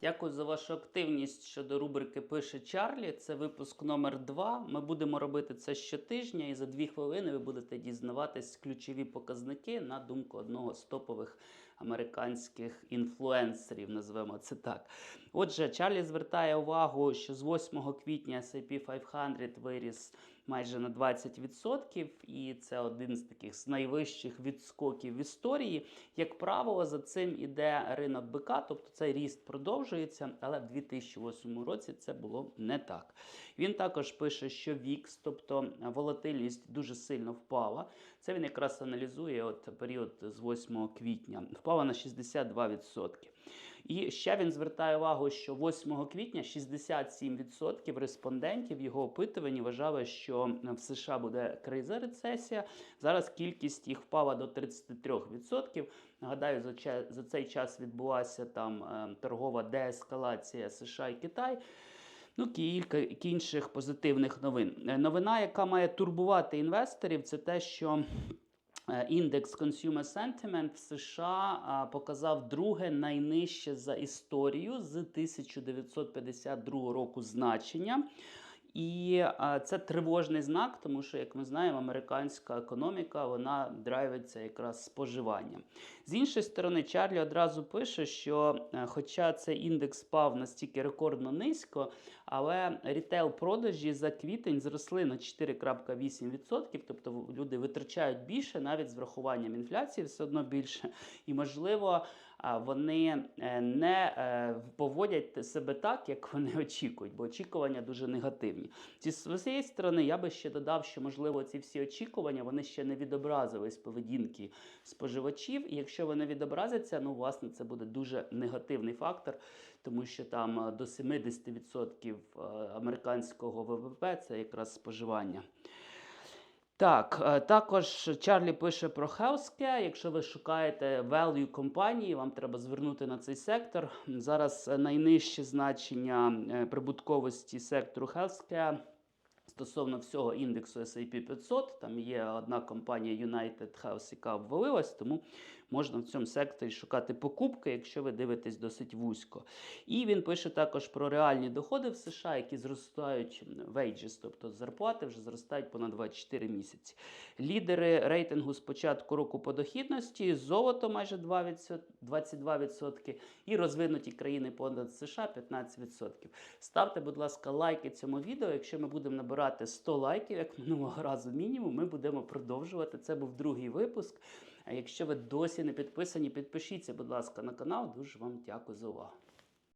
Дякую за вашу активність щодо рубрики Пише Чарлі. Це випуск номер 2 Ми будемо робити це щотижня, і за дві хвилини ви будете дізнаватись ключові показники на думку одного з топових американських інфлюенсерів, називаємо це так. Отже, Чарлі звертає увагу, що з 8 квітня S&P 500 виріс майже на 20%, і це один з таких з найвищих відскоків в історії. Як правило, за цим іде ринок БК, тобто цей ріст продовжується, але в 2008 році це було не так. Він також пише, що VIX, тобто волатильність дуже сильно впала. Це він якраз аналізує от період з 8 квітня. Впала на 62%. І ще він звертає увагу, що 8 квітня 67% респондентів його опитуванні вважали, що в США буде криза рецесія. Зараз кількість їх впала до 33%. Нагадаю, за, цей час відбулася там е, торгова деескалація США і Китай. Ну, кілька інших позитивних новин. Е, Новина, яка має турбувати інвесторів, це те, що індекс Consumer Sentiment в США показав друге найнижче за історію з 1952 року значення. І це тривожний знак, тому що, як ми знаємо, американська економіка вона драйвиться якраз споживанням. З іншої сторони, Чарлі одразу пише, що е, хоча цей індекс впав настільки рекордно низько, але рітейл продажі за квітень зросли на 4,8%, тобто люди витрачають більше, навіть з врахуванням інфляції все одно більше. І можливо, вони е, не е, поводять себе так, як вони очікують, бо очікування дуже негативні. Зі своєї сторони, я би ще додав, що можливо ці всі очікування вони ще не відобразились поведінки споживачів. І якщо вони відобразяться, ну власне це буде дуже негативний фактор, тому що там е, до 70% е, американського ВВП це якраз споживання. Так, е, також Чарлі пише про healthcare. Якщо ви шукаєте value компанії, вам треба звернути на цей сектор. Зараз найнижче значення е, прибутковості сектору healthcare стосовно всього індексу S&P 500. Там є одна компанія United Health, яка обвалилась, тому можна в цьому секторі шукати покупки, якщо ви дивитесь досить вузько. І він пише також про реальні доходи в США, які зростають wages, тобто зарплати вже зростають понад 24 місяці. Лідери рейтингу з початку року по дохідності, золото майже 2%, 22% і розвинуті країни понад США 15%. Ставте, будь ласка, лайки цьому відео. Якщо ми будемо набирати 100 лайків, як минулого разу мінімум, ми будемо продовжувати. Це був другий випуск. А якщо ви досі не підписані, підпишіться, будь ласка, на канал. Дуже вам дякую за увагу.